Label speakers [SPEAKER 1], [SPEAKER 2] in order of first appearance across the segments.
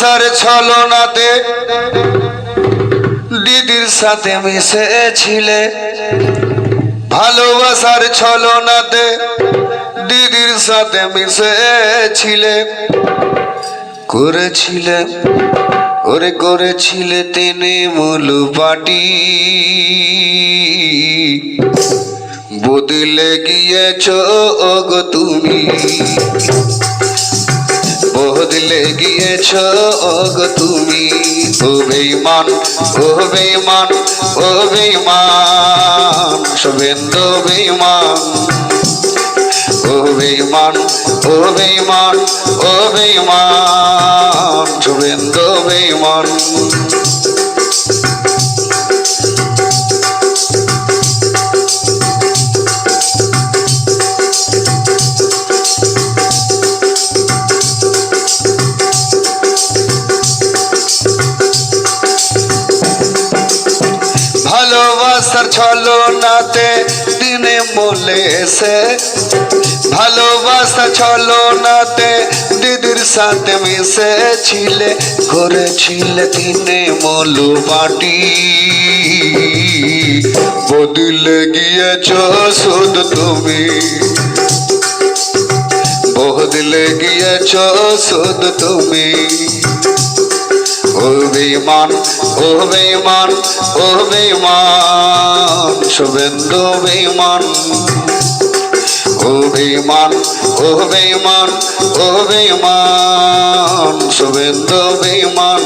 [SPEAKER 1] ভালোবাসার ছলনাতে দিদির সাথে মিশেছিলে। ভালোবাসার ছলনাতে দিদির সাথে মিশেছিলে। করেছিলে, ওরে করেছিলে তিনি মুলু পাটি বদলে গিয়েছ, ওগো তুমি। বদলে গিয়েছ অগ তুমি। ও বেইমান ও বেইমান ও বেইমান শুভেন্দু বেইমান ও বেইমান ও বেইমান ও বেইমান শুভেন্দু বেইমান ভালোবাসার ছলনাতে দিনে মলে এসে, ভালোবাসা ছলনাতে দিদির সাথে মিশেছিলে, করেছিলে দিনে মলু মাটি বদলে গিয়েছ শুধু তুমি। বদলে গিয়েছ শুধু তুমি। ও বেমান ও বিমান ও বেমান শুভেন্দু বিমান ও বিমান ও বিমান ও বিমান শুভেন্দু বেমান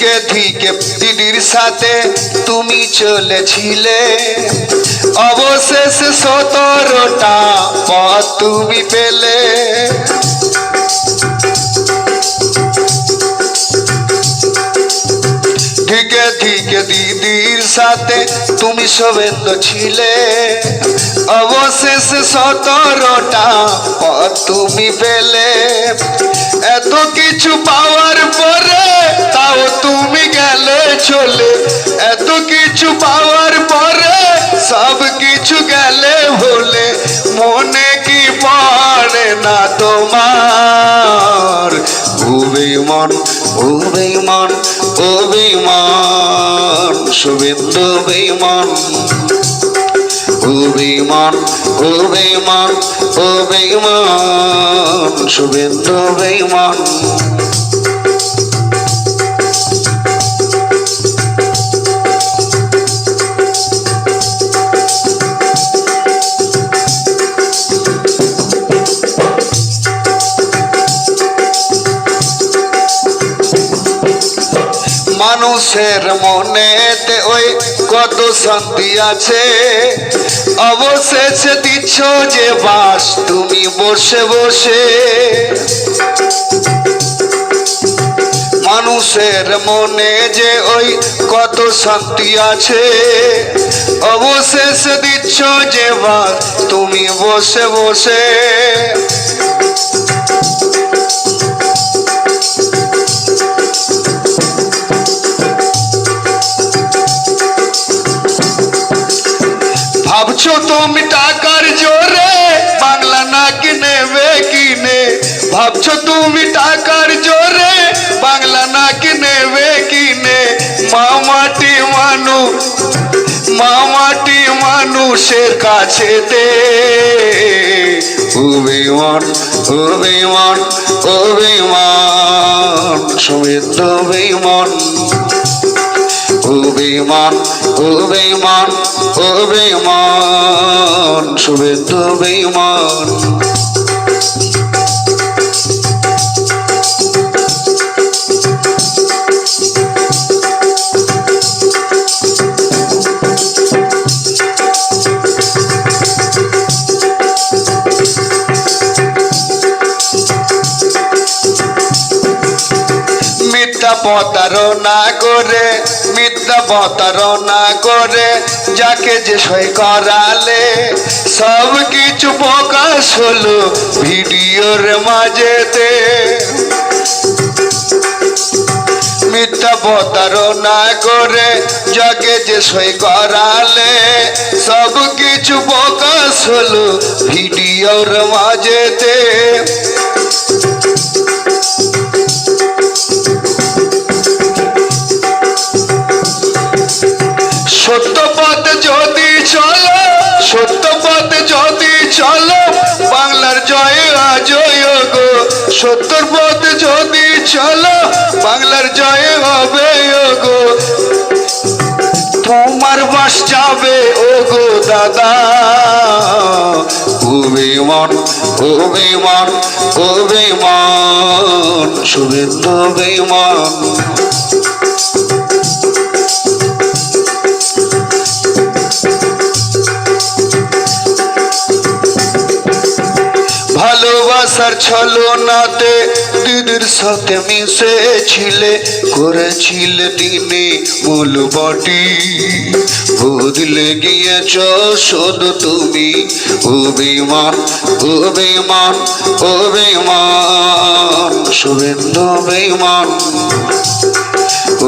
[SPEAKER 1] ধিকে ধিকে দিদির সাথে তুমি চলেছিলে? অবশেষে সতেরোটা পথ তুমি পেলে। ধিকে ধিকে দিদির সাথে তুমি সবেন্দ ছিলে। অবশেষে সতেরোটা পথ তুমি পেলে। এত কিছু পাওয়ার পরে তাও তুমি গেলে চলে। এত কিছু পাওয়ার পরে সব কিছু গেলে ভুলে মনে কি পড়ে না তোমার ও বেমান ও বেমান ও বেমান শুভেন্দু বেমান ও বেমান ও বেমান ও বেমান শুভেন্দু বেমান মানুষের মনেতে ওই কত শান্তি আছে? অবশেষে দিচ্ছ যে বাস, তুমি বসে বসে। মানুষের মনে যে ওই কত শান্তি আছে? অবশেষে দিচ্ছ যে বাস, তুমি বসে বসে। মামাটি মানুষের কাছে দে। অভিমান অভিমান অভিমান সমিত অভিমান অভিমান অভিমান অভিমান শুভেন্দু অভিমান প্রতারণা করে মিথ্যা প্রতারণা করে, যাকে যে সই করালে সব কিছু প্রকাশ হলো ভিডিওর মাঝেতে। মিথ্যা প্রতারণা করে, যাকে যে সই করালে সব কিছু প্রকাশ হলো ভিডিওর মাঝেতে। সত্য পথে যদি চলো, সত্য পথে যদি চলো, বাংলার জয় অজয় গো সত্যর পথে যদি চলো, বাংলার জয় হবে গো তোমার বাস যাবে ও গো দাদা অভিমান অভিমান অভিমান শুভেন্দু বিমান ভালোবাসার ছলনাতে দিদির সাথে মিশেছিলে, করেছিলে দিনে মূল বটি। বদলে গিয়েছ শুধু তুমি, অভিমান অভিমান অভিমান। শুভেন্দু অভিমান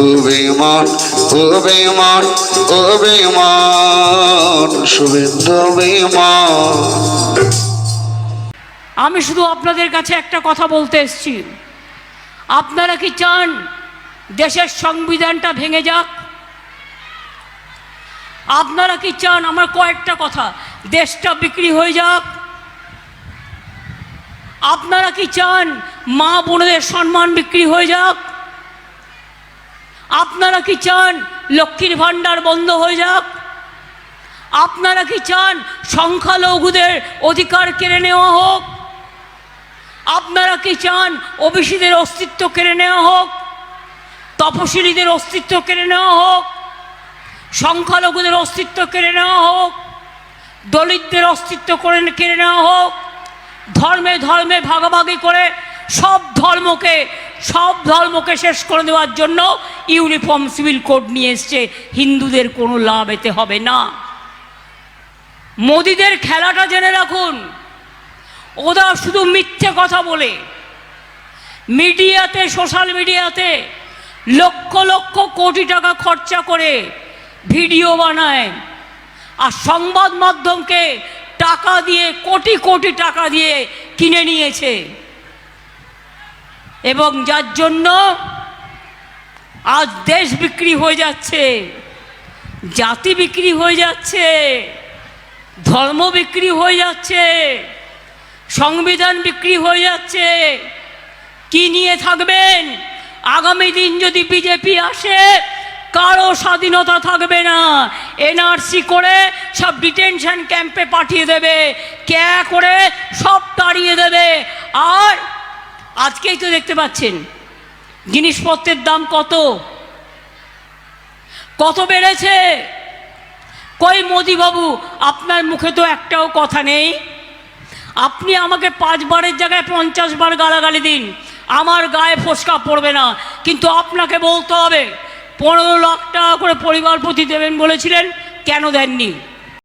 [SPEAKER 1] অভিমান অভিমান অভিমান। শুভেন্দু অভিমান।
[SPEAKER 2] আমি শুধু আপনাদের কাছে একটা কথা বলতে এসেছি। আপনারা কি চান দেশের সংবিধানটা ভেঙে যাক? আপনারা কি চান আমার কয়েকটা কথা, দেশটা বিক্রি হয়ে যাক? আপনারা কি চান মা বোনদের সম্মান বিক্রি হয়ে যাক? আপনারা কি চান লক্ষ্মীর ভাণ্ডার বন্ধ হয়ে যাক? আপনারা কি চান সংখ্যালঘুদের অধিকার কেড়ে নেওয়া হোক? আপনারা কি চান ওবিসিদের অস্তিত্ব কেড়ে নেওয়া হোক, তপশিলীদের অস্তিত্ব কেড়ে নেওয়া হোক, সংখ্যালঘুদের অস্তিত্ব কেড়ে নেওয়া হোক, দলিতদের অস্তিত্ব করে কেড়ে নেওয়া হোক, ধর্মে ধর্মে ভাগাভাগি করে সব ধর্মকে সব ধর্মকে শেষ করে দেওয়ার জন্য ইউনিফর্ম সিভিল কোড নিয়ে এসছে, হিন্দুদের কোনো লাভ এতে হবে না। মোদিদের খেলাটা জেনে রাখুন। ওরা শুধু মিথ্যে কথা বলে। মিডিয়াতে, সোশ্যাল মিডিয়াতে লক্ষ লক্ষ কোটি টাকা খরচা করে ভিডিও বানায় আর সংবাদ মাধ্যমকে টাকা দিয়ে, কোটি কোটি টাকা দিয়ে কিনে নিয়েছে। এবং যার জন্য আজ দেশ বিক্রি হয়ে যাচ্ছে, জাতি বিক্রি হয়ে যাচ্ছে, ধর্ম বিক্রি হয়ে যাচ্ছে। সংবিধান বিক্রি হয়ে যাচ্ছে। কি নিয়ে থাকবেন? আগামী দিন যদি বিজেপি আসে, কারও স্বাধীনতা থাকবে না। এনআরসি করে সব ডিটেনশন ক্যাম্পে পাঠিয়ে দেবে, ক্যা করে সব তাড়িয়ে দেবে। আর আজকেই তো দেখতে পাচ্ছেন, জিনিসপত্রের দাম কত? কত বেড়েছে? কই মোদিবাবু, আপনার মুখে তো একটাও কথা নেই। আপনি আমাকে পাঁচবারের জায়গায় পঞ্চাশ বার গালাগালি দিন। আমার গায়ে ফোসকা পড়বে না। কিন্তু আপনাকে বলতে হবে, পনেরো লাখ টাকা করে পরিবার প্রতি দেবেন বলেছিলেন, কেন দেননি?